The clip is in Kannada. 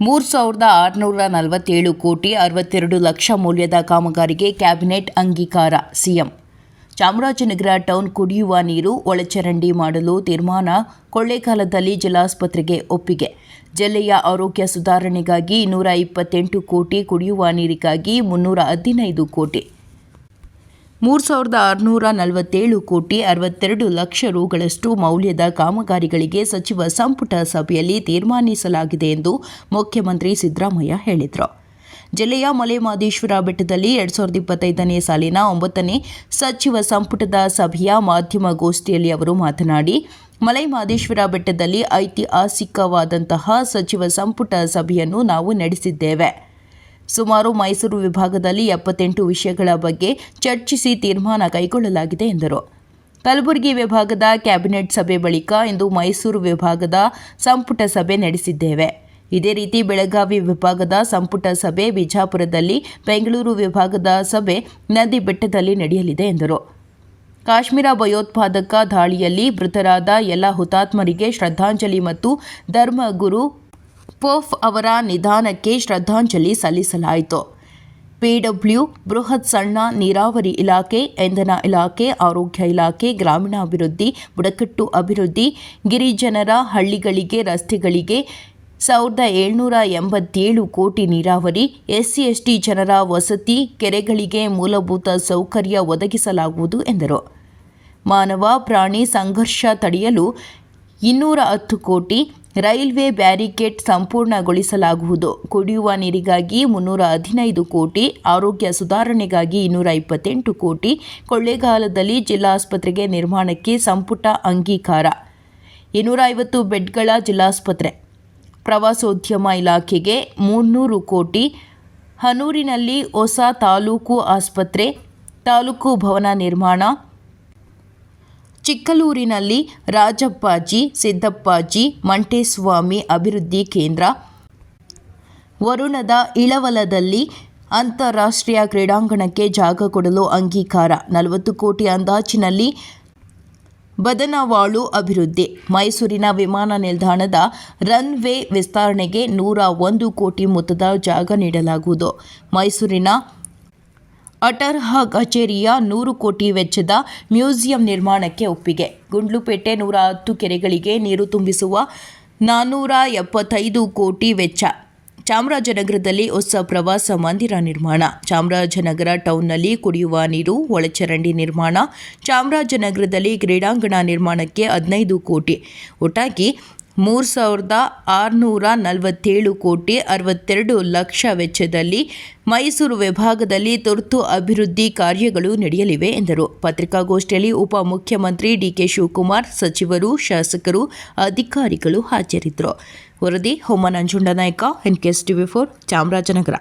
ಮೂರು ಸಾವಿರದ ಆರುನೂರ ನಲವತ್ತೇಳು ಕೋಟಿ ಅರವತ್ತೆರಡು ಲಕ್ಷ ಮೌಲ್ಯದ ಕಾಮಗಾರಿಗೆ ಕ್ಯಾಬಿನೆಟ್ ಅಂಗೀಕಾರ, ಸಿಎಂ. ಚಾಮರಾಜನಗರ ಟೌನ್ ಕುಡಿಯುವ ನೀರು ಒಳಚರಂಡಿ ಮಾಡಲು ತೀರ್ಮಾನ ಕೊಳ್ಳೇಗಾಲದಲ್ಲಿ ಜಿಲ್ಲಾಸ್ಪತ್ರೆಗೆ ಒಪ್ಪಿಗೆ. ಜಿಲ್ಲೆಯ ಆರೋಗ್ಯ ಸುಧಾರಣೆಗಾಗಿ ನೂರ ಇಪ್ಪತ್ತೆಂಟು ಕೋಟಿ ಕುಡಿಯುವ ನೀರಿಗಾಗಿ ಮುನ್ನೂರ ಹದಿನೈದು ಕೋಟಿ. ಮೂರು ಸಾವಿರದ ಆರುನೂರ ನಲವತ್ತೇಳು ಕೋಟಿ ಅರವತ್ತೆರಡು ಲಕ್ಷ ರುಗಳಷ್ಟು ಮೌಲ್ಯದ ಕಾಮಗಾರಿಗಳಿಗೆ ಸಚಿವ ಸಂಪುಟ ಸಭೆಯಲ್ಲಿ ತೀರ್ಮಾನಿಸಲಾಗಿದೆ ಎಂದು ಮುಖ್ಯಮಂತ್ರಿ ಸಿದ್ದರಾಮಯ್ಯ ಹೇಳಿದರು. ಜಿಲ್ಲೆಯ ಮಲೆಮಹದೇಶ್ವರ ಬೆಟ್ಟದಲ್ಲಿ ಎರಡ್ ಸಾವಿರದ ಇಪ್ಪತ್ತೈದನೇ ಸಾಲಿನ ಒಂಬತ್ತನೇ ಸಚಿವ ಸಂಪುಟದ ಸಭೆಯ ಮಾಧ್ಯಮ ಗೋಷ್ಠಿಯಲ್ಲಿ ಅವರು ಮಾತನಾಡಿ ಮಲೆಮಹದೇಶ್ವರ ಬೆಟ್ಟದಲ್ಲಿ ಐತಿಹಾಸಿಕವಾದಂತಹ ಸಚಿವ ಸಂಪುಟ ಸಭೆಯನ್ನು ನಾವು ನಡೆಸಿದ್ದೇವೆ. ಸುಮಾರು ಮೈಸೂರು ವಿಭಾಗದಲ್ಲಿ ಎಪ್ಪತ್ತೆಂಟು ವಿಷಯಗಳ ಬಗ್ಗೆ ಚರ್ಚಿಸಿ ತೀರ್ಮಾನ ಕೈಗೊಳ್ಳಲಾಗಿದೆ ಎಂದರು. ಕಲಬುರಗಿ ವಿಭಾಗದ ಕ್ಯಾಬಿನೆಟ್ ಸಭೆ ಬಳಿಕ ಇಂದು ಮೈಸೂರು ವಿಭಾಗದ ಸಂಪುಟ ಸಭೆ ನಡೆಸಿದ್ದೇವೆ. ಇದೇ ರೀತಿ ಬೆಳಗಾವಿ ವಿಭಾಗದ ಸಂಪುಟ ಸಭೆ ಬಿಜಾಪುರದಲ್ಲಿ, ಬೆಂಗಳೂರು ವಿಭಾಗದ ಸಭೆ ನದಿ ಬೆಟ್ಟದಲ್ಲಿ ನಡೆಯಲಿದೆ ಎಂದರು. ಕಾಶ್ಮೀರ ಭಯೋತ್ಪಾದಕ ದಾಳಿಯಲ್ಲಿ ಮೃತರಾದ ಎಲ್ಲ ಹುತಾತ್ಮರಿಗೆ ಶ್ರದ್ಧಾಂಜಲಿ ಮತ್ತು ಧರ್ಮಗುರು ಪೋಫ್ ಅವರ ನಿಧಾನಕ್ಕೆ ಶ್ರದ್ಧಾಂಜಲಿ ಸಲ್ಲಿಸಲಾಯಿತು. ಪಿಡಬ್ಲ್ಯೂ ಬೃಹತ್ ಸಣ್ಣ ನೀರಾವರಿ ಇಲಾಖೆ, ಇಂಧನ ಇಲಾಖೆ, ಆರೋಗ್ಯ ಇಲಾಖೆ, ಗ್ರಾಮೀಣಾಭಿವೃದ್ಧಿ, ಬುಡಕಟ್ಟು ಅಭಿವೃದ್ಧಿ, ಗಿರಿಜನರ ಹಳ್ಳಿಗಳಿಗೆ, ರಸ್ತೆಗಳಿಗೆ ಸಾವಿರದ ಏಳ್ನೂರ ಎಂಬತ್ತೇಳು ಕೋಟಿ ನೀರಾವರಿ, ಎಸ್ಸಿ, ಎಸ್ಟಿ ಜನರ ವಸತಿ, ಕೆರೆಗಳಿಗೆ ಮೂಲಭೂತ ಸೌಕರ್ಯ ಒದಗಿಸಲಾಗುವುದು ಎಂದರು. ಮಾನವ ಪ್ರಾಣಿ ಸಂಘರ್ಷ ತಡೆಯಲು ಇನ್ನೂರ ಹತ್ತು ಕೋಟಿ ರೈಲ್ವೆ ಬ್ಯಾರಿಕೇಡ್ ಸಂಪೂರ್ಣಗೊಳಿಸಲಾಗುವುದು. ಕುಡಿಯುವ ನೀರಿಗಾಗಿ ಮುನ್ನೂರ ಹದಿನೈದು ಕೋಟಿ, ಆರೋಗ್ಯ ಸುಧಾರಣೆಗಾಗಿ ಇನ್ನೂರ ಇಪ್ಪತ್ತೆಂಟು ಕೋಟಿ, ಕೊಳ್ಳೇಗಾಲದಲ್ಲಿ ಜಿಲ್ಲಾಸ್ಪತ್ರೆಗೆ ನಿರ್ಮಾಣಕ್ಕೆ ಸಂಪುಟ ಅಂಗೀಕಾರ. ಇನ್ನೂರ ಐವತ್ತು ಬೆಡ್ಗಳ ಜಿಲ್ಲಾಸ್ಪತ್ರೆ. ಪ್ರವಾಸೋದ್ಯಮ ಇಲಾಖೆಗೆ ಮುನ್ನೂರು ಕೋಟಿ, ಹನೂರಿನಲ್ಲಿ ಹೊಸ ತಾಲೂಕು ಆಸ್ಪತ್ರೆ, ತಾಲೂಕು ಭವನ ನಿರ್ಮಾಣ ಚಿಕ್ಕಲೂರಿನಲ್ಲಿ ರಾಜಪ್ಪಾಜಿ, ಸಿದ್ದಪ್ಪಾಜಿ, ಮಂಟೇಸ್ವಾಮಿ ಅಭಿವೃದ್ಧಿ ಕೇಂದ್ರ, ವರುಣದ ಇಳವಲದಲ್ಲಿ ಅಂತಾರಾಷ್ಟ್ರೀಯ ಕ್ರೀಡಾಂಗಣಕ್ಕೆ ಜಾಗ ಕೊಡಲು ಅಂಗೀಕಾರ, ನಲವತ್ತು ಕೋಟಿ ಅಂದಾಜಿನಲ್ಲಿ ಬದನವಾಳು ಅಭಿವೃದ್ಧಿ, ಮೈಸೂರಿನ ವಿಮಾನ ನಿಲ್ದಾಣದ ರನ್ವೇ ವಿಸ್ತರಣೆಗೆ ನೂರ ಒಂದು ಕೋಟಿ ಮೊತ್ತದ ಜಾಗ ನೀಡಲಾಗುವುದು. ಮೈಸೂರಿನ ಅಟರ್ಹ ಕಚೇರಿಯ ನೂರು ಕೋಟಿ ವೆಚ್ಚದ ಮ್ಯೂಸಿಯಂ ನಿರ್ಮಾಣಕ್ಕೆ ಒಪ್ಪಿಗೆ. ಗುಂಡ್ಲುಪೇಟೆ ನೂರ ಹತ್ತು ಕೆರೆಗಳಿಗೆ ನೀರು ತುಂಬಿಸುವ ನಾನ್ನೂರ ಎಪ್ಪತ್ತೈದು ಕೋಟಿ ವೆಚ್ಚ. ಚಾಮರಾಜನಗರದಲ್ಲಿ ಹೊಸ ಪ್ರವಾಸ ಮಂದಿರ ನಿರ್ಮಾಣ. ಚಾಮರಾಜನಗರ ಟೌನ್ನಲ್ಲಿ ಕುಡಿಯುವ ನೀರು, ಒಳಚರಂಡಿ ನಿರ್ಮಾಣ. ಚಾಮರಾಜನಗರದಲ್ಲಿ ಕ್ರೀಡಾಂಗಣ ನಿರ್ಮಾಣಕ್ಕೆ ಹದಿನೈದು ಕೋಟಿ. ಒಟ್ಟಾಗಿ ಮೂರು ಸಾವಿರದ ಆರುನೂರ ನಲವತ್ತೇಳು ಕೋಟಿ ಅರವತ್ತೆರಡು ಲಕ್ಷ ವೆಚ್ಚದಲ್ಲಿ ಮೈಸೂರು ವಿಭಾಗದಲ್ಲಿ ತುರ್ತು ಅಭಿವೃದ್ಧಿ ಕಾರ್ಯಗಳು ನಡೆಯಲಿವೆ ಎಂದರು. ಪತ್ರಿಕಾಗೋಷ್ಠಿಯಲ್ಲಿ ಉಪಮುಖ್ಯಮಂತ್ರಿ ಡಿಕೆ ಶಿವಕುಮಾರ್, ಸಚಿವರು, ಶಾಸಕರು, ಅಧಿಕಾರಿಗಳು ಹಾಜರಿದ್ದರು. ವರದಿ Homa N Nayak S four Chamarajanagar.